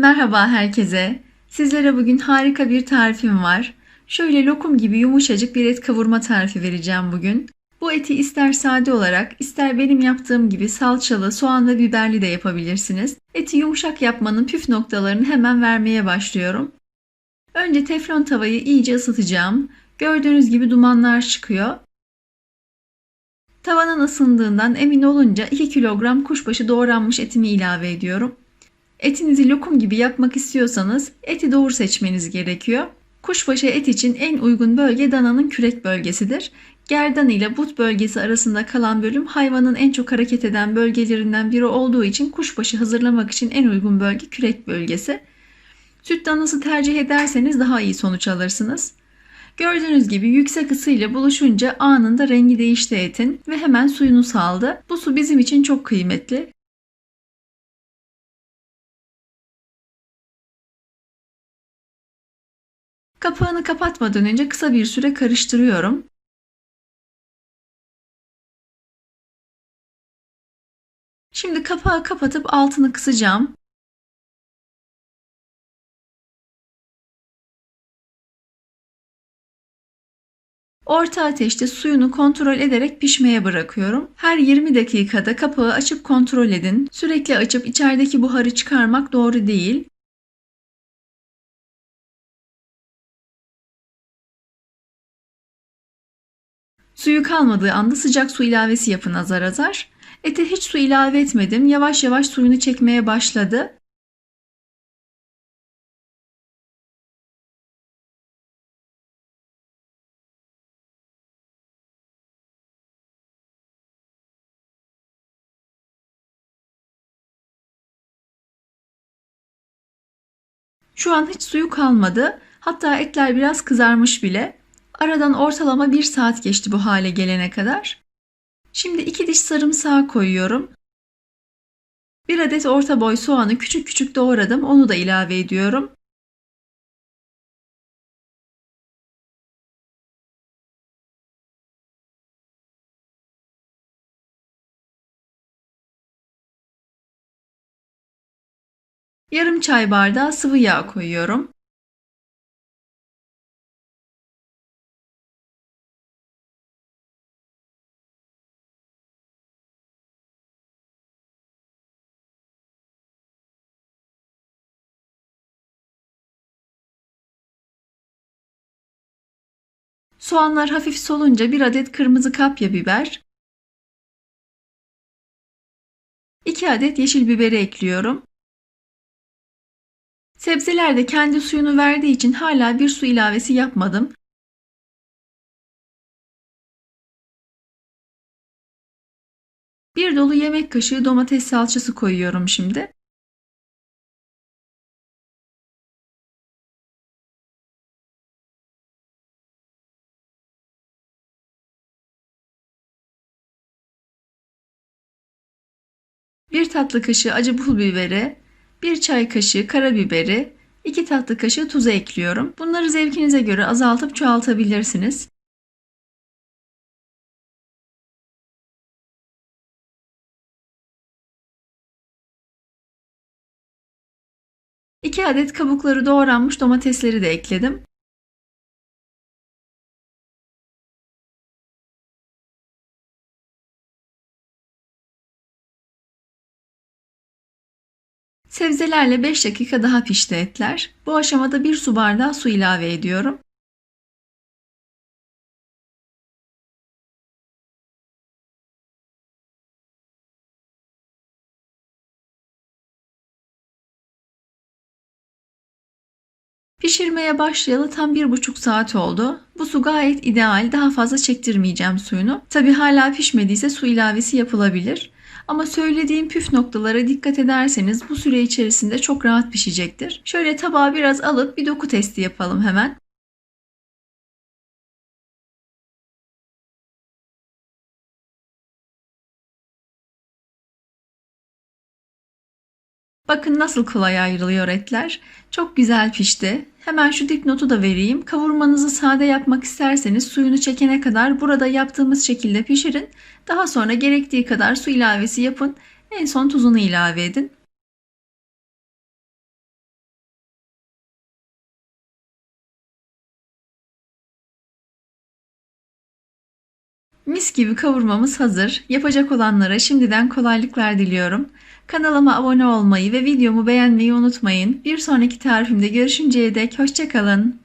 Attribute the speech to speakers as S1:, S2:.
S1: Merhaba herkese. Sizlere bugün harika bir tarifim var. Şöyle lokum gibi yumuşacık bir et kavurma tarifi vereceğim bugün. Bu eti ister sade olarak, ister benim yaptığım gibi salçalı, soğan ve biberli de yapabilirsiniz. Eti yumuşak yapmanın püf noktalarını hemen vermeye başlıyorum. Önce teflon tavayı iyice ısıtacağım. Gördüğünüz gibi dumanlar çıkıyor. Tavanın ısındığından emin olunca 2 kilogram kuşbaşı doğranmış etimi ilave ediyorum. Etinizi lokum gibi yapmak istiyorsanız eti doğru seçmeniz gerekiyor. Kuşbaşı et için en uygun bölge dananın kürek bölgesidir. Gerdan ile but bölgesi arasında kalan bölüm hayvanın en çok hareket eden bölgelerinden biri olduğu için kuşbaşı hazırlamak için en uygun bölge kürek bölgesi. Süt danası tercih ederseniz daha iyi sonuç alırsınız. Gördüğünüz gibi yüksek ısı ile buluşunca anında rengi değişti etin ve hemen suyunu saldı. Bu su bizim için çok kıymetli. Kapağını kapatmadan önce kısa bir süre karıştırıyorum. Şimdi kapağı kapatıp altını kısacağım. Orta ateşte suyunu kontrol ederek pişmeye bırakıyorum. Her 20 dakikada kapağı açıp kontrol edin. Sürekli açıp içerideki buharı çıkarmak doğru değil. Suyu kalmadığı anda sıcak su ilavesi yapın azar azar. Ete hiç su ilave etmedim. Yavaş yavaş suyunu çekmeye başladı. Şu an hiç suyu kalmadı. Hatta etler biraz kızarmış bile. Aradan ortalama bir saat geçti bu hale gelene kadar. Şimdi iki diş sarımsağı koyuyorum. Bir adet orta boy soğanı küçük küçük doğradım. Onu da ilave ediyorum. Yarım çay bardağı sıvı yağ koyuyorum. Soğanlar hafif solunca bir adet kırmızı kapya biber, 2 adet yeşil biberi ekliyorum. Sebzeler de kendi suyunu verdiği için hala bir su ilavesi yapmadım. Bir dolu yemek kaşığı domates salçası koyuyorum şimdi. Bir tatlı kaşığı acı pul biberi, bir çay kaşığı karabiberi, 2 tatlı kaşığı tuzu ekliyorum. Bunları zevkinize göre azaltıp çoğaltabilirsiniz. İki adet kabukları doğranmış domatesleri de ekledim. Sebzelerle 5 dakika daha pişti etler. Bu aşamada 1 su bardağı su ilave ediyorum. Pişirmeye başlayalı tam bir buçuk saat oldu. Bu su gayet ideal. Daha fazla çektirmeyeceğim suyunu. Tabi hala pişmediyse su ilavesi yapılabilir. Ama söylediğim püf noktalara dikkat ederseniz bu süre içerisinde çok rahat pişecektir. Şöyle tabağa biraz alıp bir doku testi yapalım hemen. Bakın nasıl kolay ayrılıyor etler. Çok güzel pişti. Hemen şu dipnotu da vereyim. Kavurmanızı sade yapmak isterseniz suyunu çekene kadar burada yaptığımız şekilde pişirin. Daha sonra gerektiği kadar su ilavesi yapın. En son tuzunu ilave edin. Mis gibi kavurmamız hazır. Yapacak olanlara şimdiden kolaylıklar diliyorum. Kanalıma abone olmayı ve videomu beğenmeyi unutmayın. Bir sonraki tarifimde görüşünceye dek hoşçakalın.